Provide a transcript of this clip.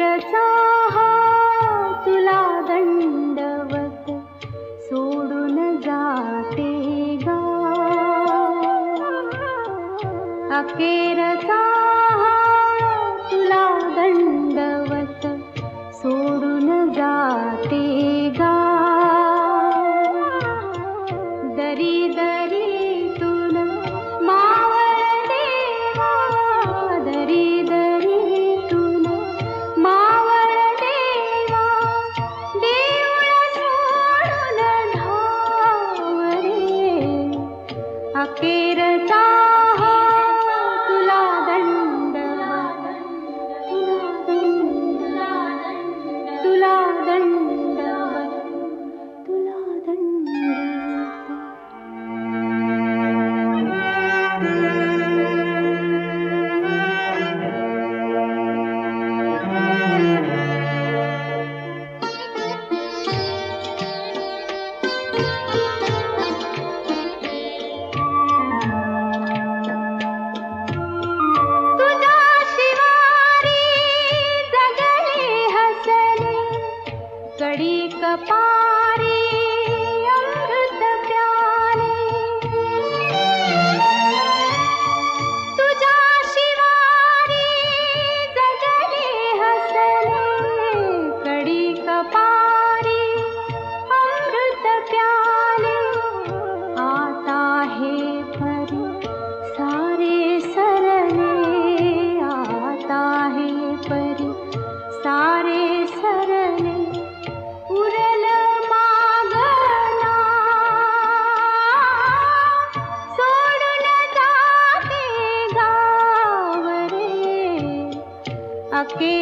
रचा हा तुला दंडवत सोडून जाते गा. अखेरचा हा तुला दंडवत सोडून जाते गा. दरी दरी अखेरचा तुला पारी अपि